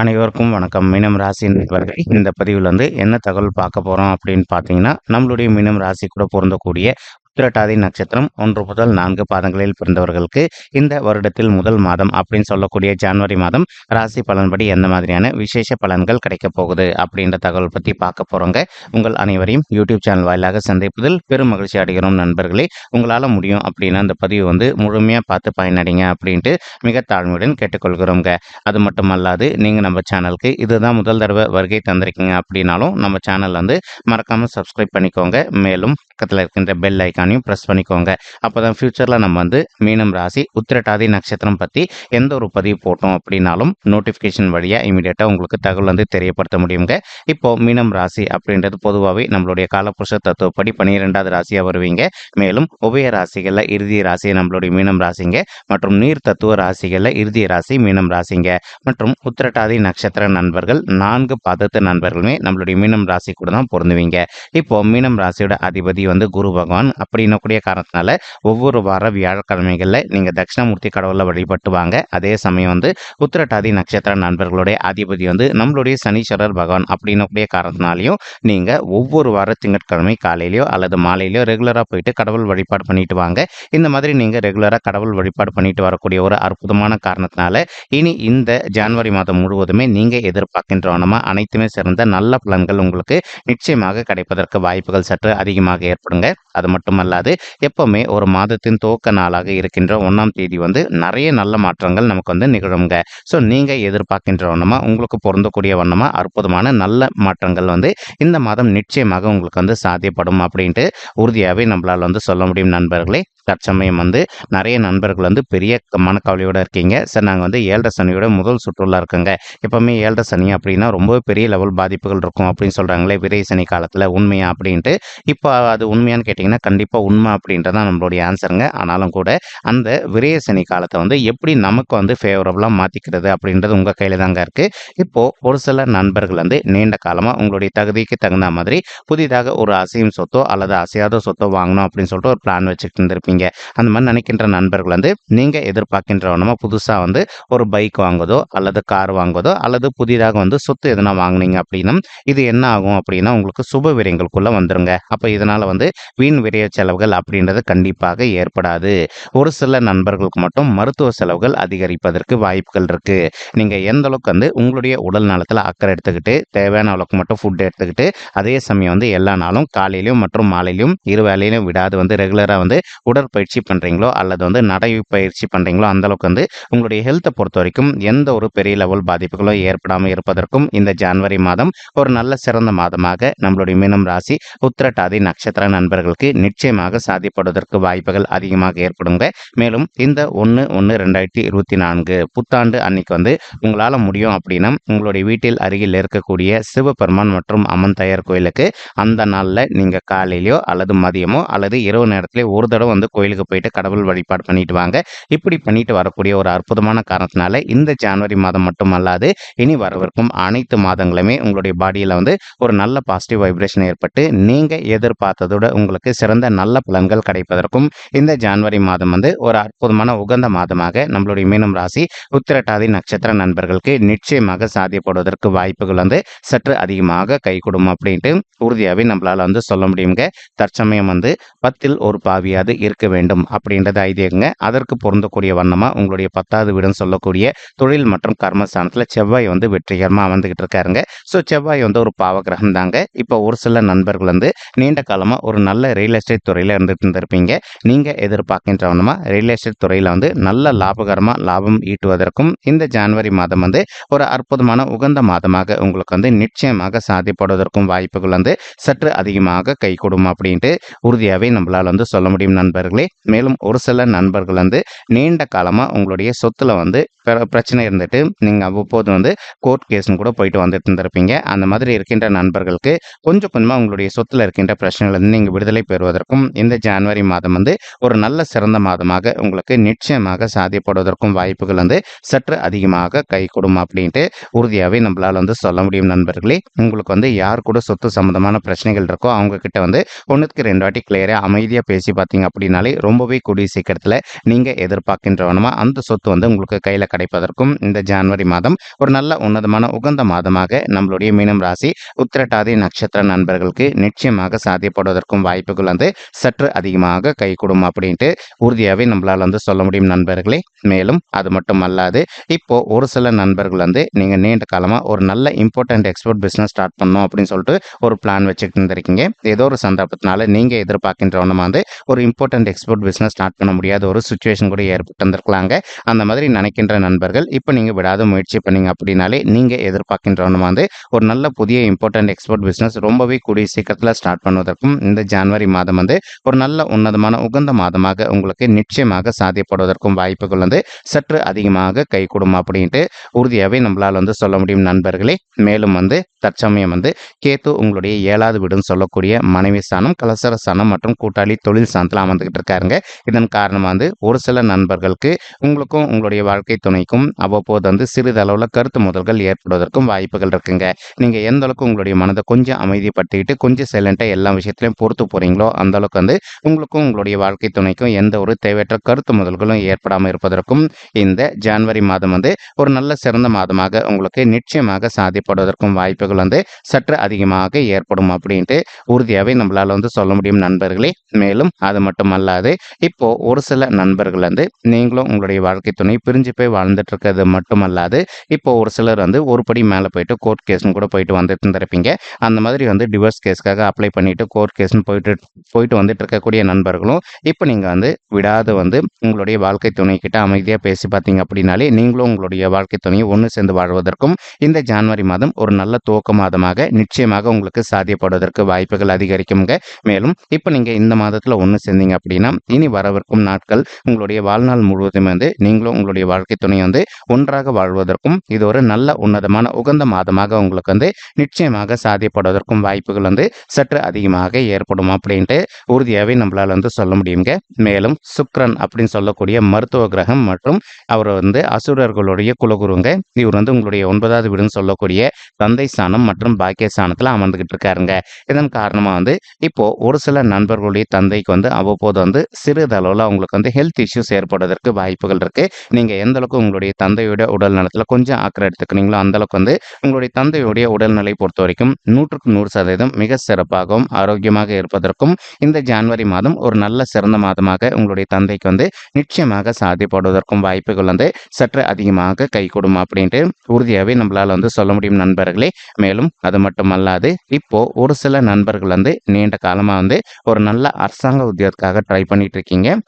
அனைவருக்கும் வணக்கம். மீனம் ராசி நண்பர்களே இந்த பதிவில் வந்து என்ன தகவல் பார்க்க போகிறோம் அப்படின்னு பார்த்தீங்கன்னா நம்மளுடைய மீனம் ராசி கூட பொருந்தக்கூடிய உத்திரட்டாதி நட்சத்திரம் ஒன்று முதல் நான்கு பாதங்களில் பிறந்தவர்களுக்கு இந்த வருடத்தில் முதல் மாதம் அப்படின்னு சொல்லக்கூடிய ஜனவரி மாதம் ராசி பலன்படி எந்த மாதிரியான விசேஷ பலன்கள் கிடைக்க போகுது அப்படின்ற தகவல் பற்றி பார்க்க போகிறோங்க உங்கள் அனைவரையும் யூடியூப் சேனல் வாயிலாக சந்திப்பதில் பெரும் மகிழ்ச்சி அடைகிறோம் நண்பர்களே. உங்களால் முடியும் அப்படின்னா அந்த பதிவு வந்து முழுமையாக பார்த்து பயனடைங்க அப்படின்ட்டு மிக தாழ்மையுடன் கேட்டுக்கொள்கிறோங்க. அது மட்டும் அல்லாது நீங்கள் நம்ம சேனலுக்கு இதுதான் முதல் தடவை வருகை தந்திருக்கீங்க அப்படின்னாலும் நம்ம சேனல் வந்து மறக்காமல் சப்ஸ்கிரைப் பண்ணிக்கோங்க. மேலும் பக்கத்தில் இருக்கின்ற பெல் பட்டனையும் ப்ரெஸ் பண்ணிக்கோங்க. அப்போ தான் ஃப்யூச்சரில் நம்ம வந்து மீனம் ராசி உத்திரட்டாதி நட்சத்திரம் பற்றி எந்த ஒரு பதிவு போட்டோம் அப்படின்னாலும் நோட்டிஃபிகேஷன் வழியாக இமீடியட்டாக உங்களுக்கு தகவல் வந்து தெரியப்படுத்த முடியுங்க. இப்போ மீனம் ராசி அப்படின்றது பொதுவாகவே நம்மளுடைய காலப்புருஷ தத்துவப்படி பன்னிரெண்டாவது ராசியாக வருவீங்க. மேலும் உபய ராசிகளில் இறுதி ராசி நம்மளுடைய மீனம் ராசிங்க. மற்றும் நீர் தத்துவ ராசிகளில் இறுதி ராசி மீனம் ராசிங்க. மற்றும் உத்திரட்டாதி நட்சத்திர நண்பர்கள் நான்கு பதத்து நண்பர்களுமே நம்மளுடைய மீனம் ராசி கூட தான் பொருந்துவீங்க. இப்போ மீனம் ராசியோட அதிபதி வந்து குரு பகவான். அப்படின்னக்கூடிய காரணத்தினால ஒவ்வொரு வார வியாழக்கிழமைகளில் நீங்கள் தட்சிணாமூர்த்தி கடவுளை வழிபட்டு வாங்க. அதே சமயம் வந்து உத்திரட்டாதி நட்சத்திர நண்பர்களுடைய அதிபதி வந்து நம்மளுடைய சனீஸ்வரர் பகவான் அப்படின்னக்கூடிய காரணத்தினாலையும் நீங்கள் ஒவ்வொரு வார திங்கட்கிழமை காலையிலையோ அல்லது மாலையிலையோ ரெகுலராக போயிட்டு கடவுள் வழிபாடு பண்ணிட்டு வாங்க. இந்த மாதிரி நீங்கள் ரெகுலராக கடவுள் வழிபாடு பண்ணிட்டு வரக்கூடிய ஒரு அற்புதமான காரணத்தினால இனி இந்த ஜனவரி மாதம் முழுவதுமே நீங்கள் எதிர்பார்க்கின்றவனமா அனைத்துமே சிறந்த நல்ல பலன்கள் உங்களுக்கு நிச்சயமாக கிடைப்பதற்கு வாய்ப்புகள் சற்று அதிகமாக ஏற்படுங்க. அது மட்டுமல்ல அல்லாது எப்பவுமே ஒரு மாதத்தின் துவக்க நாளாக இருக்கின்ற ஒன்றாம் தேதி வந்து நிறைய நல்ல மாற்றங்கள் நமக்கு வந்து நிகழுங்க ஸோ நீங்கள் எதிர்பார்க்கின்ற வண்ணமாக உங்களுக்கு பொருந்தக்கூடிய வண்ணமாக அற்புதமான நல்ல மாற்றங்கள் வந்து இந்த மாதம் நிச்சயமாக உங்களுக்கு வந்து சாத்தியப்படும் அப்படின்ட்டு உறுதியாகவே நம்மளால் வந்து சொல்ல முடியும் நண்பர்களே. தற்சமயம் வந்து நிறைய நண்பர்கள் வந்து பெரிய மனக்கவலையோடு இருக்கீங்க. சார் நாங்கள் வந்து ஏழரை சனியோட முதல் சுற்றுலா இருக்குங்க. எப்போவுமே ஏழரை சனி அப்படின்னா ரொம்ப பெரிய லெவல் பாதிப்புகள் இருக்கும் அப்படின்னு சொல்கிறாங்களே விரை சனி காலத்தில் உண்மையா அப்படின்ட்டு. இப்போ அது உண்மையான்னு கேட்டிங்கன்னா கண்டிப்பாக உண்மை அப்படின்றதான் நம்மளுடைய ஆன்சருங்க ஆனாலும் கூட அந்த விரைய சனி காலத்தை வந்து எப்படி நமக்கு வந்து ஃபேவரபுளாக மாற்றிக்கிறது அப்படின்றது உங்கள் கையில் தாங்க இருக்குது இப்போது ஒரு சில நண்பர்கள் வந்து நீண்ட காலமாக உங்களுடைய தகுதிக்கு தகுந்த மாதிரி புதிதாக ஒரு அசையும் சொத்தோ அல்லது அசையாத சொத்தோ வாங்கணும் அப்படின்னு சொல்லிட்டு ஒரு பிளான் வச்சுட்டு இருந்திருப்பீங்க. அந்த மாதிரி நினைக்கின்ற நண்பர்கள் வந்து நீங்கள் எதிர்பார்க்கின்றவனமாக புதுசாக வந்து ஒரு பைக் வாங்குவதோ அல்லது கார் வாங்குவதோ அல்லது புதிதாக வந்து சொத்து எதனா வாங்குனீங்க அப்படின்னா இது என்ன ஆகும் அப்படின்னா உங்களுக்கு சுப விரயங்களுக்குள்ளே வந்துருங்க. அப்போ இதனால் வந்து வீண் விரய செலவுகள் அப்படின்றது கண்டிப்பாக ஏற்படாது. ஒரு சில நண்பர்களுக்கு மட்டும் மருத்துவ செலவுகள் அதிகரிப்பதற்கு வாய்ப்புகள் இருக்குது நீங்கள் எந்த அளவுக்கு வந்து உங்களுடைய உடல் நலத்தில் அக்கறை எடுத்துக்கிட்டு தேவையான அளவுக்கு மட்டும் ஃபுட் எடுத்துக்கிட்டு அதே சமயம் வந்து எல்லா நாளும் காலையிலையும் மற்றும் மாலையிலையும் இரு வேலையிலையும் விடாது வந்து ரெகுலராக வந்து உடற்பயிற்சி பண்ணுறீங்களோ அல்லது வந்து நடை பயிற்சி பண்ணுறீங்களோ அந்தளவுக்கு வந்து உங்களுடைய ஹெல்த்தை பொறுத்த வரைக்கும் எந்த ஒரு பெரிய லெவல் பாதிப்புகளோ ஏற்படாமல் இருப்பதற்கும் இந்த ஜான்வரி மாதம் ஒரு நல்ல சிறந்த மாதமாக நம்மளுடைய மீனம் ராசி உத்திரட்டாதி நட்சத்திர நண்பர்களுக்கு நிச்சயமாக சாதிப்படுவதற்கு வாய்ப்புகள் அதிகமாக ஏற்படுங்க. மேலும் இந்த ஒன்று ஒன்று ரெண்டாயிரத்தி இருபத்தி நான்கு புத்தாண்டு அன்னைக்கு வந்து உங்களால் முடியும் அப்படின்னா உங்களுடைய வீட்டில் அருகில் இருக்கக்கூடிய சிவபெருமான் மற்றும் அம்மன் தயார் கோயிலுக்கு அந்த நாளில் நீங்கள் காலையிலையோ அல்லது மதியமோ அல்லது இரவு நேரத்திலே ஒரு தடவை வந்து கோயிலுக்கு போயிட்டு கடவுள் வழிபாடு பண்ணிட்டு வாங்க. இப்படி பண்ணிட்டு வரக்கூடிய ஒரு அற்புதமான காரணத்தினால இந்த ஜான்வரி மாதம் மட்டும் அல்லாது இனி வரவிருக்கும் அனைத்து மாதங்களுமே உங்களுடைய பாடியில் வந்து ஒரு நல்ல பாசிட்டிவ் வைப்ரேஷன் ஏற்பட்டு நீங்கள் எதிர்பார்த்ததோட உங்களுக்கு சிறந்த நல்ல பலன்கள் கிடைப்பதற்கும் இந்த ஜான்வரி மாதம் வந்து ஒரு அற்புதமான உகந்த மாதமாக நம்மளுடைய மீனம் ராசி உத்திரட்டாதி நட்சத்திர நண்பர்களுக்கு நிச்சயமாக சாத்தியப்படுவதற்கு வாய்ப்புகள் வந்து சற்று அதிகமாக கை கொடுக்கும் அப்படின்ட்டு உறுதியாகவே நம்மளால் வந்து சொல்ல முடியுங்க தற்சமயம் வந்து பத்தில் ஒரு பாவியாவது இருக்க வேண்டும் அப்படின்றது ஐதீகங்க. அதற்கு பொருந்தக்கூடிய வண்ணமாக உங்களுடைய பத்தாவது வீடுன்னு சொல்லக்கூடிய தொழில் மற்றும் கர்மஸ்தானத்தில் செவ்வாய் வந்து வெற்றிகரமாக அமர்ந்துகிட்டு இருக்காருங்க. ஸோ செவ்வாய் வந்து ஒரு பாவகிரகம் தாங்க. இப்போ ஒரு சில நண்பர்கள் வந்து நீண்ட காலமாக ஒரு நல்ல ரியல் எஸ்டேட் துறையில் இருந்துட்டு இருந்திருப்பீங்க. நீங்கள் எதிர்பார்க்கின்றவனமா ரியல் எஸ்டேட் துறையில் வந்து நல்ல லாபகரமாக லாபம் ஈட்டுவதற்கும் இந்த ஜான்வரி மாதம் வந்து ஒரு அற்புதமான உகந்த மாதமாக உங்களுக்கு வந்து நிச்சயமாக சாத்தியப்படுவதற்கும் வாய்ப்புகள் வந்து சற்று அதிகமாக கை கொடுக்கும் அப்படின்ட்டு உறுதியாகவே நம்மளால் வந்து சொல்ல முடியும் நண்பர்கள். மேலும் ஒரு சில நண்பர்கள் வந்து நீண்ட காலமாக உங்களுடைய சொத்துல வந்து பிரச்சனை இருந்துட்டு நீங்கள் அவ்வப்போது வந்து கோர்ட் கேஸ்னு கூட போயிட்டு வந்துட்டு இருந்திருப்பீங்க. அந்த மாதிரி இருக்கின்ற நண்பர்களுக்கு கொஞ்சம் கொஞ்சமாக உங்களுடைய சொத்துல இருக்கின்ற பிரச்சனைகள் நீங்கள் விடுதலை பெறுவதற்கும் இந்த ஜனவரி மாதம் வந்து ஒரு நல்ல சிறந்த மாதமாக உங்களுக்கு நிச்சயமாக சாதியப்படுவதற்கும் வாய்ப்புகள் வந்து சற்று அதிகமாக கை கொடுக்கும் அப்படின்ட்டு உறுதியாகவே நம்மளால் வந்து சொல்ல முடியும் நண்பர்களே. உங்களுக்கு வந்து யார் கூட சொத்து சம்மந்தமான பிரச்சனைகள் இருக்கோ அவங்க கிட்ட வந்து ஒன்றுக்கு ரெண்டு வாட்டி கிளியராக அமைதியாக பேசி பார்த்தீங்க அப்படின்னா அப்படின்னாலே ரொம்பவே கூடிய சீக்கிரத்தில் நீங்கள் எதிர்பார்க்கின்றவனமா அந்த சொத்து வந்து உங்களுக்கு கையில் கிடைப்பதற்கும் இந்த ஜான்வரி மாதம் ஒரு நல்ல உன்னதமான உகந்த மாதமாக நம்மளுடைய மீனம் ராசி உத்திரட்டாதி நட்சத்திர நண்பர்களுக்கு நிச்சயமாக சாத்தியப்படுவதற்கும் வாய்ப்புகள் வந்து சற்று அதிகமாக கைகூடும் அப்படின்ட்டு உறுதியாகவே நம்மளால் வந்து சொல்ல முடியும் நண்பர்களே. மேலும் அது மட்டும் அல்லாது இப்போ ஒரு சில நண்பர்கள் வந்து நீங்கள் நீண்ட காலமாக ஒரு நல்ல இம்பார்ட்டன்ட் எக்ஸ்போர்ட் பிஸ்னஸ் ஸ்டார்ட் பண்ணோம் அப்படின்னு சொல்லிட்டு ஒரு பிளான் வச்சுக்கிட்டு இருந்திருக்கீங்க. ஏதோ ஒரு சந்தர்ப்பத்தினால நீங்கள் எதிர்பார்க்கின்றவனமா வந்து ஒரு இம்பார்ட்டன்ட் எக்ஸ்போர்ட் பிஸ்னஸ் ஸ்டார்ட் பண்ண முடியாத ஒரு சுச்சுவேஷன் கூட ஏற்பட்டு வந்திருக்கலாங்க. அந்த மாதிரி நினைக்கின்ற நண்பர்கள் இப்போ நீங்கள் விடாத முயற்சி பண்ணீங்க அப்படின்னாலே நீங்கள் எதிர்பார்க்கின்றவனமா வந்து ஒரு நல்ல புதிய இம்பார்ட்டன்ட் எக்ஸ்போர்ட் பிஸ்னஸ் ரொம்பவே கூடிய சீக்கிரத்தில் ஸ்டார்ட் பண்ணுவதற்கும் இந்த ஜனவரி மாதம் வந்து ஒரு நல்ல உன்னதமான உகந்த மாதமாக உங்களுக்கு நிச்சயமாக சாத்தியப்படுவதற்கும் வாய்ப்புகள் வந்து சற்று அதிகமாக கைகூடும் அப்படின்ட்டு உறுதியாகவே நம்மளால் வந்து சொல்ல முடியும் நண்பர்களே. மேலும் வந்து தற்சமயம் வந்து கேத்து உங்களுடைய ஏழாவது வீடுன்னு சொல்லக்கூடிய மனைவி ஸ்தானம் கலசர ஸ்தானம் மற்றும் கூட்டாளி தொழில் ஸ்தானத்தில் அமர்ந்துகிட்டு இருக்காருங்க இதன் காரணமாக வந்து ஒரு சில நண்பர்களுக்கு உங்களுக்கும் உங்களுடைய வாழ்க்கை துணைக்கும் அவ்வப்போது வந்து சிறிதளவில் கருத்து முதல்கள் ஏற்படுவதற்கும் வாய்ப்புகள் இருக்குங்க. நீங்கள் எந்த அளவுக்கு உங்களுடைய மனதை கொஞ்சம் அமைதிப்படுத்திக்கிட்டு கொஞ்சம் சைலண்ட்டாக எல்லா விஷயத்திலையும் பொறுத்து போகிறீங்களோ அந்த அளவுக்கு வந்து உங்களுக்கும் உங்களுடைய வாழ்க்கை துணைக்கும் எந்த ஒரு தேவையற்ற கருத்து முதல்களும் ஏற்படாமல் இருப்பதற்கும் இந்த ஜான்வரி மாதம் வந்து ஒரு நல்ல சிறந்த மாதமாக உங்களுக்கு நிச்சயமாக சாதிப்படுவதற்கும் வாய்ப்புகள் வந்து சற்று அதிகமாக ஏற்படும் அப்படின்ட்டு உறுதியாகவே நம்மளால் வந்து சொல்ல முடியும் நண்பர்களே. மேலும் அது மட்டுமல்ல அல்லாது இப்போ ஒரு சில நண்பர்கள் வந்து நீங்களும் உங்களுடைய வாழ்க்கை துணை பிரிஞ்சு போய் வாழ்ந்துட்டு இருக்கிறது மட்டுமல்லாது இப்போ ஒரு சிலர் வந்து ஒரு படி மேலே போயிட்டு கோர்ட் கேஸ்னு கூட போயிட்டு வந்துட்டு இருந்திருப்பீங்க அந்த மாதிரி வந்து டிவோர்ஸ் கேஸ்க்காக அப்ளை பண்ணிட்டு கோர்ட் கேஸ்னு போயிட்டு போயிட்டு வந்துட்டு இருக்கக்கூடிய நண்பர்களும் இப்போ நீங்கள் வந்து விடாத வந்து உங்களுடைய வாழ்க்கை துணை கிட்ட அமைதியாக பேசி பார்த்தீங்க அப்படின்னாலே நீங்களும் உங்களுடைய வாழ்க்கை துணையை ஒன்று சேர்ந்து வாழ்வதற்கும் இந்த ஜான்வரி மாதம் ஒரு நல்ல துவக்க மாதமாக நிச்சயமாக உங்களுக்கு சாத்தியப்படுவதற்கு வாய்ப்புகள் அதிகரிக்குங்க மேலும் இப்போ நீங்கள் இந்த மாதத்தில் ஒன்று சேர்ந்தீங்க அப்படின்னா இனி வரவிருக்கும் நாட்கள் உங்களுடைய வாழ்நாள் முழுவதும் வந்து நீங்களும் உங்களுடைய வாழ்க்கை துணை வந்து ஒன்றாக வாழ்வதற்கும் இது ஒரு நல்ல உன்னதமான உகந்த மாதமாக உங்களுக்கு வந்து நிச்சயமாக சாதிப்படுவதற்கும் வாய்ப்புகள் வந்து சற்று அதிகமாக ஏற்படும் அப்படின்ட்டு உறுதியாகவே நம்மளால் வந்து சொல்ல முடியுங்க. மேலும் சுக்ரன் அப்படின்னு சொல்லக்கூடிய மருத்துவ கிரகம் மற்றும் அவர் வந்து அசுரர்களுடைய குலகுருங்க. இவர் வந்து உங்களுடைய ஒன்பதாவது வீடுன்னு சொல்லக்கூடிய தந்தை ஸ்தானம் மற்றும் பாக்கிய ஸ்தானத்தில் அமர்ந்துகிட்டு இருக்காருங்க. இதன் காரணமாக வந்து இப்போ ஒரு சில நண்பர்களுடைய தந்தைக்கு வந்து அவ்வப்போது வந்து சிறிதளவில் அவங்களுக்கு வந்து ஹெல்த் இஷ்யூஸ் ஏற்படுவதற்கு வாய்ப்புகள் இருக்குது நீங்கள் எந்த அளவுக்கு உங்களுடைய தந்தையோட உடல் நலத்தில் கொஞ்சம் ஆக்கிரம் எடுத்துக்கிறீங்களோ அந்த அளவுக்கு வந்து உங்களுடைய தந்தையுடைய உடல்நிலை பொறுத்த வரைக்கும் நூற்றுக்கு நூறு சதவீதம் மிக சிறப்பாகவும் ஆரோக்கியமாக இருப்பதற்கும் இந்த ஜனவரி மாதம் ஒரு நல்ல சிறந்த மாதமாக உங்களுடைய தந்தைக்கு வந்து நிச்சயமாக சாதிப்படுவதற்கும் வாய்ப்புகள் வந்து சற்று அதிகமாக கைகூடும் அப்படின்ட்டு உறுதியாகவே நம்மளால் வந்து சொல்ல முடியும் நண்பர்களே. மேலும் அது மட்டும் அல்லாது இப்போ ஒரு சில நண்பர்கள் வந்து நீண்ட காலமாக வந்து ஒரு நல்ல அரசாங்க உத்தியோகத்துக்காக ட்ரை பண்ணிட்டு இருக்கீங்க.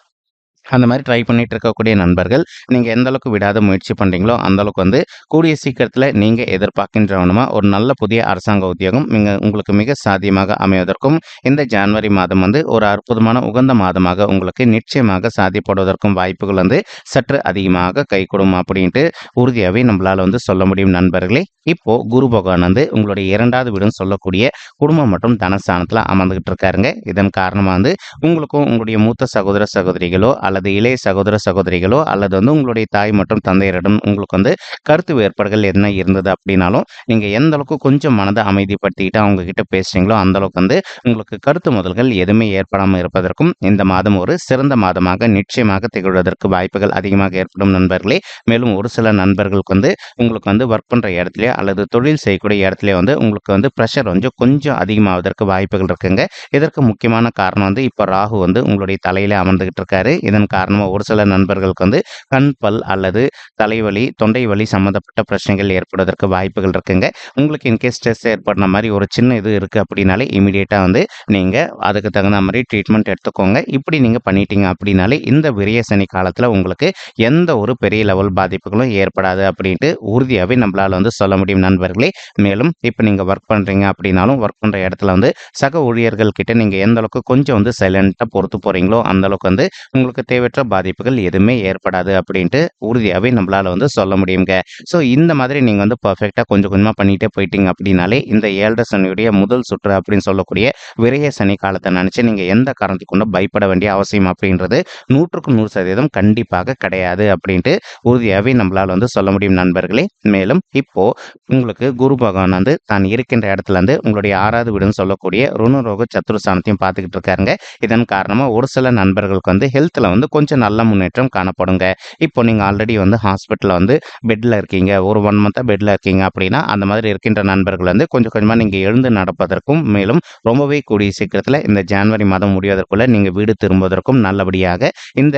அந்த மாதிரி ட்ரை பண்ணிட்டு இருக்கக்கூடிய நண்பர்கள் நீங்கள் எந்த அளவுக்கு விடாத முயற்சி பண்ணுறீங்களோ அந்தளவுக்கு வந்து கூடிய சீக்கிரத்தில் நீங்கள் எதிர்பார்க்கின்றவனுமா ஒரு நல்ல புதிய அரசாங்க உத்தியோகம் நீங்கள் உங்களுக்கு மிக சாத்தியமாக அமைவதற்கும் இந்த ஜான்வரி மாதம் வந்து ஒரு அற்புதமான உகந்த மாதமாக உங்களுக்கு நிச்சயமாக சாத்தியப்படுவதற்கும் வாய்ப்புகள் வந்து சற்று அதிகமாக கைகூடும் அப்படின்ட்டு உறுதியாகவே நம்மளால் வந்து சொல்ல முடியும் நண்பர்களே. இப்போ குரு பகவான் வந்து உங்களுடைய இரண்டாவது வீடும் சொல்லக்கூடிய குடும்பம் மற்றும் தனஸ்தானத்தில் அமர்ந்துகிட்டு இருக்காருங்க. இதன் காரணமாக வந்து உங்களுக்கும் உங்களுடைய மூத்த சகோதர சகோதரிகளோ அல்லது இளைய சகோதர சகோதரிகளோ அல்லது வந்து உங்களுடைய தாய் மற்றும் தந்தையரிடம் உங்களுக்கு வந்து கருத்து வேறுபாடுகள் என்ன இருந்தது அப்படின்னாலும் நீங்கள் எந்த அளவுக்கு கொஞ்சம் மனதை அமைதிப்படுத்திக்கிட்டு அவங்க கிட்ட பேசுறீங்களோ அந்தளவுக்கு வந்து உங்களுக்கு கருத்து முதல்கள் எதுவுமே ஏற்படாமல் இருப்பதற்கும் இந்த மாதம் ஒரு சிறந்த மாதமாக நிச்சயமாக திகழ்வதற்கு வாய்ப்புகள் அதிகமாக ஏற்படும் நண்பர்களே. மேலும் ஒரு சில நண்பர்களுக்கு வந்து உங்களுக்கு வந்து ஒர்க் பண்ணுற இடத்துலையோ அல்லது தொழில் செய்யக்கூடிய இடத்துல வந்து உங்களுக்கு வந்து ப்ரெஷர் வந்து கொஞ்சம் அதிகமாவதற்கு வாய்ப்புகள் இருக்குங்க. இதற்கு முக்கியமான காரணம் வந்து இப்போ ராகு வந்து உங்களுடைய தலையில அமர்ந்துகிட்டு இருக்காரு. இதன் காரணமாக ஒரு சில நண்பர்களுக்கு வந்து கண் பல் அல்லது தலைவலி தொண்டை வலி சம்மந்தப்பட்ட பிரச்சனைகள் ஏற்படுவதற்கு வாய்ப்புகள் இருக்குங்க. உங்களுக்கு இன்கேஸ் ஸ்ட்ரெஸ் ஏற்படுற மாதிரி ஒரு சின்ன இது இருக்குது அப்படின்னாலே இமீடியட்டாக வந்து நீங்கள் அதுக்கு தகுந்த மாதிரி ட்ரீட்மெண்ட் எடுத்துக்கோங்க. இப்படி நீங்கள் பண்ணிட்டீங்க அப்படின்னாலே இந்த விரிய சனி காலத்தில் உங்களுக்கு எந்த ஒரு பெரிய லெவல் பாதிப்புகளும் ஏற்படாது அப்படின்ட்டு உறுதியாகவே நம்மளால் வந்து சொல்ல முடியும் நண்பர்களே. மேலும் இப்போ நீங்கள் ஒர்க் பண்ணுறீங்க அப்படின்னாலும் ஒர்க் பண்ணுற இடத்துல வந்து சக ஊழியர்கள் கிட்ட நீங்கள் எந்த அளவுக்கு கொஞ்சம் வந்து சைலண்ட்டாக பொறுத்து போகிறீங்களோ அந்த அளவுக்கு வந்து உங்களுக்கு தேவையற்ற பாதிப்புகள் எதுவுமே ஏற்படாது அப்படின்ட்டு உறுதியாகவே நம்மளால் வந்து சொல்ல முடியுங்க ஸோ இந்த மாதிரி நீங்கள் வந்து பர்ஃபெக்டாக கொஞ்சம் கொஞ்சமாக பண்ணிகிட்டே போயிட்டீங்க அப்படின்னாலே இந்த ஏழரை சனியுடைய முதல் சுற்று அப்படின்னு சொல்லக்கூடிய விரைய சனி காலத்தை நினச்சி நீங்கள் எந்த காரணத்துக்கு கொண்டு பயப்பட வேண்டிய அவசியம் அப்படின்றது நூற்றுக்கு நூறு சதவீதம் கண்டிப்பாக கிடையாது அப்படின்ட்டு உறுதியாகவே நம்மளால் வந்து சொல்ல முடியும் நண்பர்களே. மேலும் இப்போது உங்களுக்கு குரு பகவான் வந்து தான் இருக்கின்ற இடத்துல இருந்து உங்களுடைய ஆறாவது வீடுன்னு சொல்லக்கூடிய ருணரோக சத்துருஸ்தானத்தையும் பார்த்துக்கிட்டு இருக்காருங்க. இதன் காரணமாக ஒரு சில நண்பர்களுக்கு வந்து ஹெல்த்தில் வந்து வந்து கொஞ்சம் நல்ல முன்னேற்றம் காணப்படுங்க. இப்போ நீங்கள் ஆல்ரெடி வந்து ஹாஸ்பிட்டலில் வந்து பெட்டில் இருக்கீங்க ஒரு ஒன் மந்த்தாக பெட்டில் இருக்கீங்க அப்படின்னா அந்த மாதிரி இருக்கின்ற நண்பர்கள் வந்து கொஞ்சம் கொஞ்சமாக நீங்கள் எழுந்து நடப்பதற்கும் மேலும் ரொம்பவே கூடிய சீக்கிரத்தில் இந்த ஜான்வரி மாதம் முடிவதற்குள்ளே நீங்கள் வீடு திரும்புவதற்கும் நல்லபடியாக இந்த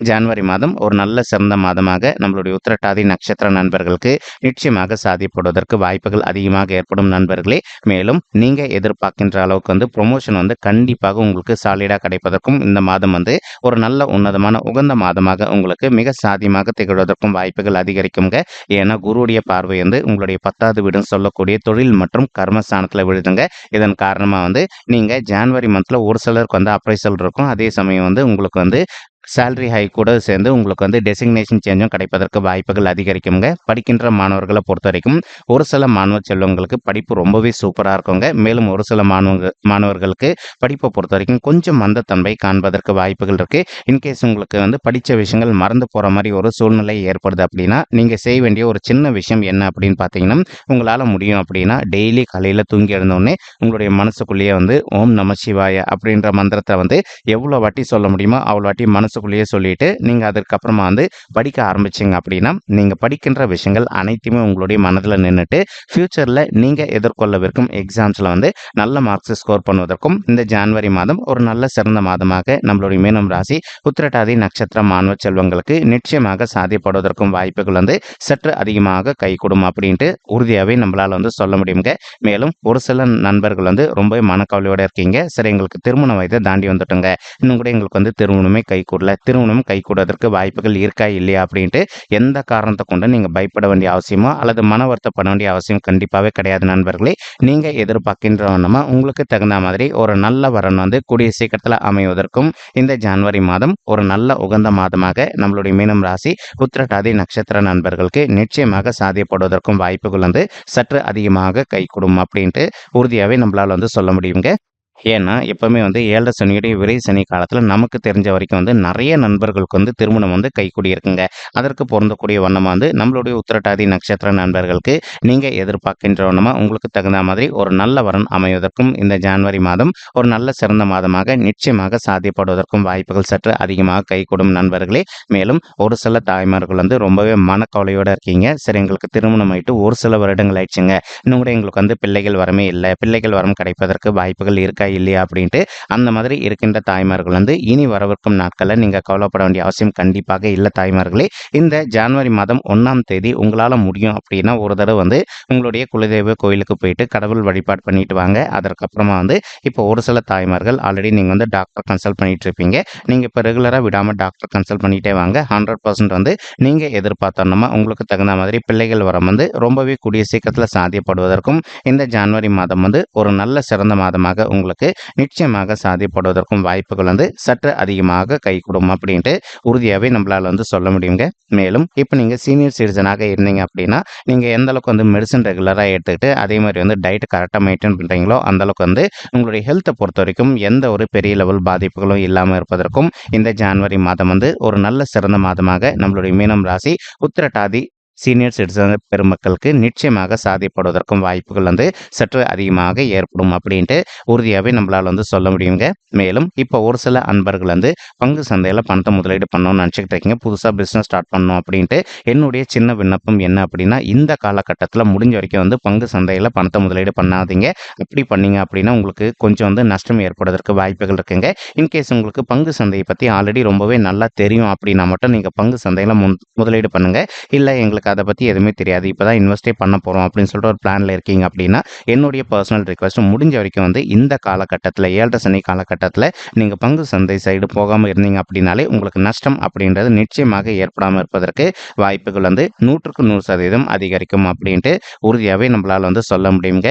ஜான்வரி மாதம் ஒரு நல்ல சிறந்த மாதமாக நம்மளுடைய உத்திரட்டாதி நட்சத்திர நண்பர்களுக்கு நிச்சயமாக சாதிப்படுவதற்கு வாய்ப்புகள் அதிகமாக ஏற்படும் நண்பர்களே. மேலும் நீங்கள் எதிர்பார்க்கின்ற அளவுக்கு வந்து ப்ரொமோஷன் வந்து கண்டிப்பாக உங்களுக்கு சாலிடாக கிடைப்பதற்கும் இந்த மாதம் வந்து ஒரு நல்ல உன்னதமான உகந்த மாதமாக உங்களுக்கு மிக சாதியமாக திகழ்வதற்கும் வாய்ப்புகள் அதிகரிக்குங்க. ஏன்னா குருவுடைய பார்வை வந்து உங்களுடைய பத்தாவது வீடுன்னு சொல்லக்கூடிய தொழில் மற்றும் கர்மஸ்தானத்தில் விழுதுங்க. இதன் காரணமாக வந்து நீங்கள் ஜான்வரி மந்தில் ஒரு சிலருக்கு வந்து அப்ரைசல் இருக்கும். அதே சமயம் வந்து உங்களுக்கு வந்து சேலரி ஹை கூட சேர்ந்து உங்களுக்கு வந்து டெசிக்னேஷன் சேஞ்சும் கிடைப்பதற்கு வாய்ப்புகள் அதிகரிக்குங்க படிக்கின்ற மாணவர்களை பொறுத்த வரைக்கும் ஒரு சில மாணவ செல்வங்களுக்கு படிப்பு ரொம்பவே சூப்பராக இருக்குங்க. மேலும் ஒரு சில மாணவ மாணவர்களுக்கு படிப்பை பொறுத்த வரைக்கும் கொஞ்சம் மந்தத்தன்மை காண்பதற்கு வாய்ப்புகள் இருக்குது இன்கேஸ் உங்களுக்கு வந்து படித்த விஷயங்கள் மறந்து போகிற மாதிரி ஒரு சூழ்நிலை ஏற்படுது அப்படின்னா நீங்கள் செய்ய வேண்டிய ஒரு சின்ன விஷயம் என்ன அப்படின்னு பார்த்தீங்கன்னா உங்களால் முடியும் அப்படின்னா டெய்லி காலையில் தூங்கி எழுந்தோடனே உங்களுடைய மனசுக்குள்ளேயே வந்து ஓம் நம சிவாய அப்படின்ற மந்திரத்தை வந்து எவ்வளோ வாட்டி சொல்ல முடியுமோ அவ்வளோ வாட்டி மனசு மனசுக்குள்ளேயே சொல்லிட்டு நீங்கள் அதுக்கப்புறமா வந்து படிக்க ஆரம்பிச்சிங்க அப்படின்னா நீங்கள் படிக்கின்ற விஷயங்கள் அனைத்துமே உங்களுடைய மனதில் நின்றுட்டு ஃப்யூச்சரில் நீங்கள் எதிர்கொள்ளவிருக்கும் எக்ஸாம்ஸில் வந்து நல்ல மார்க்ஸ் ஸ்கோர் பண்ணுவதற்கும் இந்த ஜான்வரி மாதம் ஒரு நல்ல சிறந்த மாதமாக நம்மளுடைய மீனம் ராசி உத்திரட்டாதி நட்சத்திர மாணவ செல்வங்களுக்கு நிச்சயமாக சாதிப்படுவதற்கும் வாய்ப்புகள் வந்து சற்று அதிகமாக கை அப்படின்ட்டு உறுதியாகவே நம்மளால் வந்து சொல்ல முடியுங்க. மேலும் ஒரு சில நண்பர்கள் வந்து ரொம்ப மனக்கவலையோடு இருக்கீங்க. சரி எங்களுக்கு திருமண வயதை தாண்டி வந்துட்டுங்க. இன்னும் கூட எங்களுக்கு வந்து திருமணமே கை கூடல திருமணம் கைகூடுவதற்கு வாய்ப்புகள் இருக்கா இல்லையா அப்படின்ட்டு எந்த காரணத்தை கொண்டு நீங்கள் பயப்பட வேண்டிய அவசியமோ அல்லது மன வருத்தப்பட வேண்டிய அவசியம் கண்டிப்பாகவே கிடையாது நண்பர்களே. நீங்கள் எதிர்பார்க்கின்றவனமா உங்களுக்கு தகுந்த மாதிரி ஒரு நல்ல வரன் வந்து கூடிய சீக்கிரத்தில் அமைவதற்கும் இந்த ஜான்வரி மாதம் ஒரு நல்ல உகந்த மாதமாக நம்மளுடைய மீனம் ராசி உத்திரட்டாதி நட்சத்திர நண்பர்களுக்கு நிச்சயமாக சாத்தியப்படுவதற்கும் வாய்ப்புகள் வந்து சற்று அதிகமாக கைகூடும் அப்படின்ட்டு உறுதியாகவே நம்மளால் வந்து சொல்ல முடியுங்க. ஏன்னா எப்போவுமே வந்து ஏழரை சனியுடைய விரை சனி காலத்தில் நமக்கு தெரிஞ்ச வரைக்கும் வந்து நிறைய நண்பர்களுக்கு வந்து திருமணம் வந்து கைக்கூடி இருக்குங்க அதற்கு பொருந்தக்கூடிய வண்ணமாக வந்து நம்மளுடைய உத்திரட்டாதி நட்சத்திர நண்பர்களுக்கு நீங்கள் எதிர்பார்க்கின்ற வண்ணமாக உங்களுக்கு தகுந்த மாதிரி ஒரு நல்ல வரன் அமைவதற்கும் இந்த ஜான்வரி மாதம் ஒரு நல்ல சிறந்த மாதமாக நிச்சயமாக சாத்தியப்படுவதற்கும் வாய்ப்புகள் சற்று அதிகமாக கைகூடும் நண்பர்களே. மேலும் ஒரு சில தாய்மார்கள் வந்து ரொம்பவே மனக்கவலையோடு இருக்கீங்க. சரி எங்களுக்கு திருமணம் ஆயிட்டு ஒரு சில வருடங்கள் ஆயிடுச்சுங்க. இன்னும் கூட எங்களுக்கு வந்து பிள்ளைகள் வரமே இல்லை. பிள்ளைகள் வரம் கிடைப்பதற்கு வாய்ப்புகள் இருக்க இருக்கா இல்லையா அப்படின்ட்டு அந்த மாதிரி இருக்கின்ற தாய்மார்கள் வந்து இனி வரவிருக்கும் நாட்களில் நீங்கள் கவலைப்பட வேண்டிய அவசியம் கண்டிப்பாக இல்லை தாய்மார்களே. இந்த ஜான்வரி மாதம் ஒன்றாம் தேதி உங்களால் முடியும் அப்படின்னா ஒரு தடவை வந்து உங்களுடைய குலதெய்வ கோயிலுக்கு போயிட்டு கடவுள் வழிபாடு பண்ணிட்டு வாங்க. அதற்கப்புறமா வந்து இப்போ ஒரு சில தாய்மார்கள் ஆல்ரெடி நீங்கள் வந்து டாக்டர் கன்சல்ட் பண்ணிட்டு இருப்பீங்க. நீங்கள் இப்போ ரெகுலராக விடாமல் டாக்டர் கன்சல்ட் பண்ணிகிட்டே வாங்க. ஹண்ட்ரட் பர்சன்ட் வந்து நீங்கள் எதிர்பார்த்தோன்னா உங்களுக்கு தகுந்த மாதிரி பிள்ளைகள் வரம் வந்து ரொம்பவே கூடிய சீக்கிரத்தில் சாத்தியப்படுவதற்கும் இந்த ஜான்வரி மாதம் வந்து ஒரு நல்ல சிறந்த மாதமாக உங்களுக்கு உங்களுக்கு நிச்சயமாக சாதிப்படுவதற்கும் வாய்ப்புகள் வந்து சற்று அதிகமாக கை கொடுக்கும் அப்படின்ட்டு உறுதியாகவே நம்மளால் வந்து சொல்ல முடியுங்க. மேலும் இப்போ நீங்கள் சீனியர் சிட்டிசனாக இருந்தீங்க அப்படின்னா நீங்கள் எந்த அளவுக்கு வந்து மெடிசன் ரெகுலராக எடுத்துக்கிட்டு அதே மாதிரி வந்து டயட் கரெக்டாக மெயின்டைன் பண்ணுறீங்களோ அந்தளவுக்கு வந்து உங்களுடைய ஹெல்த்தை பொறுத்த வரைக்கும் எந்த ஒரு பெரிய லெவல் பாதிப்புகளும் இல்லாமல் இருப்பதற்கும் இந்த ஜான்வரி மாதம் வந்து ஒரு நல்ல சிறந்த மாதமாக நம்மளுடைய மீனம் ராசி உத்திரட்டாதி சீனியர் சிட்டிசன் பெருமக்களுக்கு நிச்சயமாக சாதிப்படுவதற்கும் வாய்ப்புகள் வந்து சற்று அதிகமாக ஏற்படும் அப்படின்ட்டு உறுதியாகவே நம்மளால் வந்து சொல்ல முடியுங்க. மேலும் இப்போ ஒரு சில அன்பர்கள் வந்து பங்கு சந்தையில் பணத்தை முதலீடு பண்ணணும்னு நினச்சிக்கிட்டு இருக்கீங்க. புதுசாக பிஸ்னஸ் ஸ்டார்ட் பண்ணணும் அப்படின்ட்டு என்னுடைய சின்ன விண்ணப்பம் என்ன அப்படின்னா இந்த காலகட்டத்தில் முடிஞ்ச வரைக்கும் வந்து பங்கு சந்தையில் பணத்தை முதலீடு பண்ணாதீங்க. அப்படி பண்ணீங்க அப்படின்னா உங்களுக்கு கொஞ்சம் வந்து நஷ்டம் ஏற்படுவதற்கு வாய்ப்புகள் இருக்குங்க. இன்கேஸ் உங்களுக்கு பங்கு சந்தையை பற்றி ஆல்ரெடி ரொம்பவே நல்லா தெரியும் அப்படின்னா மட்டும் நீங்கள் பங்கு சந்தையில் முதலீடு பண்ணுங்கள் இல்லை எங்களுக்கு எனக்கு அதை பற்றி எதுவுமே தெரியாது. இப்போ தான் இன்வெஸ்டே பண்ண போகிறோம் அப்படின்னு சொல்லிட்டு ஒரு பிளானில் இருக்கீங்க அப்படின்னா என்னுடைய பர்சனல் ரிக்வஸ்ட் முடிஞ்ச வரைக்கும் வந்து இந்த காலகட்டத்தில் ஏழரை சனி காலகட்டத்தில் நீங்கள் பங்கு சந்தை சைடு போகாமல் இருந்தீங்க அப்படின்னாலே உங்களுக்கு நஷ்டம் அப்படின்றது நிச்சயமாக ஏற்படாமல் இருப்பதற்கு வாய்ப்புகள் வந்து நூற்றுக்கு நூறு சதவீதம் அதிகரிக்கும் அப்படின்ட்டு உறுதியாகவே நம்மளால் வந்து சொல்ல முடியுங்க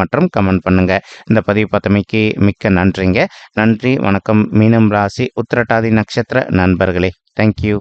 மற்றும் கமெண்ட் பண்ணுங்க. இந்த பதிவு பார்த்தமைக்கு மிக்க நன்றிங்க. நன்றி வணக்கம். மீனம் ராசி உத்திரட்டாதி நட்சத்திர நண்பர்களே. தேங்க்யூ